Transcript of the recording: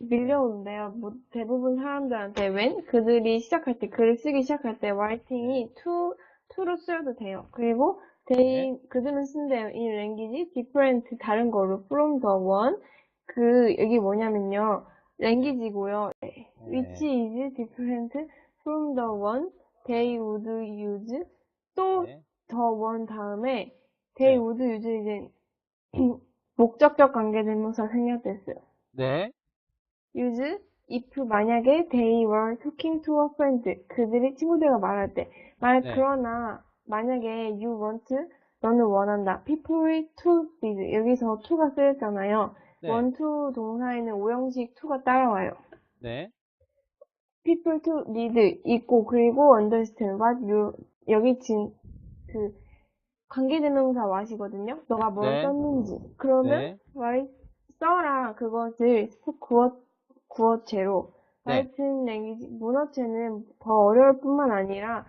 아니라 뭐 대부분 사람들한테 when 그들이 시작할 때 글을 쓰기 시작할 때 writing이 to to로 쓰여도 돼요. 그리고 they 그들은 쓴대요. in language different 다른 거로 from the one 그 여기 뭐냐면요. language고요. which is different from the one they would use 또 네. the one 다음에 they 네. would use 이제 목적격 관계대명사 생략됐어요. 네. Use if 만약에 they were talking to a friend 그들이 친구들과 말할 때 말 네. 그러나 만약에 you want 너는 원한다 people to read 여기서 to가 쓰였잖아요 네. want to 동사에는 오형식 to가 따라와요 네. people to read 있고 그리고 understand what you 여기 지금 그 관계대명사 what이거든요 너가 뭘 네. 썼는지 그러면 네. write 써라 그것을 구어 구어체로 네. writing language 문어체는 더 어려울 뿐만 아니라